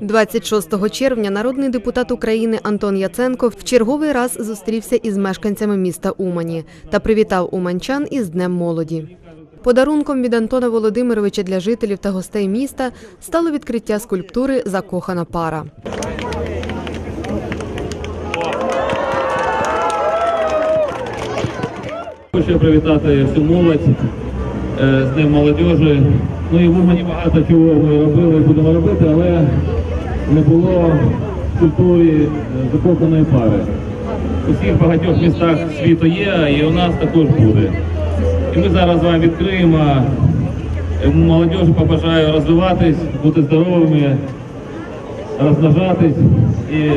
26 червня народний депутат України Антон Яценко в черговий раз зустрівся із мешканцями міста Умані та привітав уманчан із Днем молоді. Подарунком від Антона Володимировича для жителів та гостей міста стало відкриття скульптури Закохана пара. Хочу привітати всю молодь е, з Днем молодіжі. Ну і в Умані багато чого ми робили будемо робити, але не було культури закоханої пари. У всіх багатьох містах світу є, і у нас також буде. І ми зараз вам відкриємо. Молодежі Молодіжі побажаю розвиватись, бути здоровими, розмножатись і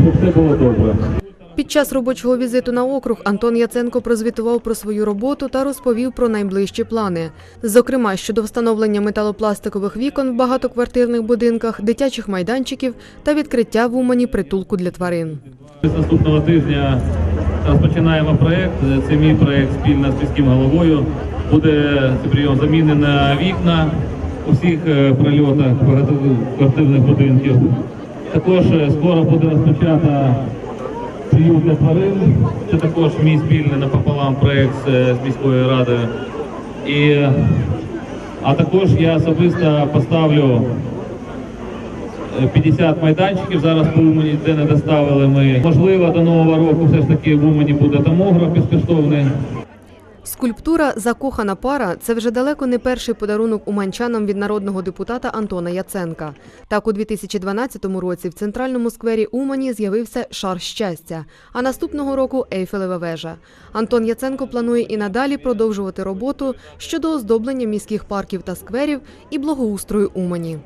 щоб все було добре. Під час робочого візиту на округ Антон Яценко прозвітував про свою роботу та розповів про найближчі плани. Зокрема, щодо встановлення металопластикових вікон в багатоквартирних будинках, дитячих майданчиків та відкриття в Умані притулку для тварин. З наступного тижня розпочинаємо проєкт. Це мій проєкт спільно з міським головою. Буде прийом заміни на вікна у всіх е, прильотах багатоквартирних будинків. Також е, скоро буде розпочата приют для тварин. Це також мій спільний напополам проєкт з, е, міською радою. І, а також я особисто поставлю 50 майданчиків зараз по Умані, де не доставили ми. Можливо, до нового року все ж таки в Умані буде томограф безкоштовний. Скульптура Закохана пара це вже далеко не перший подарунок уманчанам від народного депутата Антона Яценка. Так, у 2012 році в центральному сквері Умані з'явився шар щастя, а наступного року Ейфелева вежа. Антон Яценко планує і надалі продовжувати роботу щодо оздоблення міських парків та скверів і благоустрою Умані.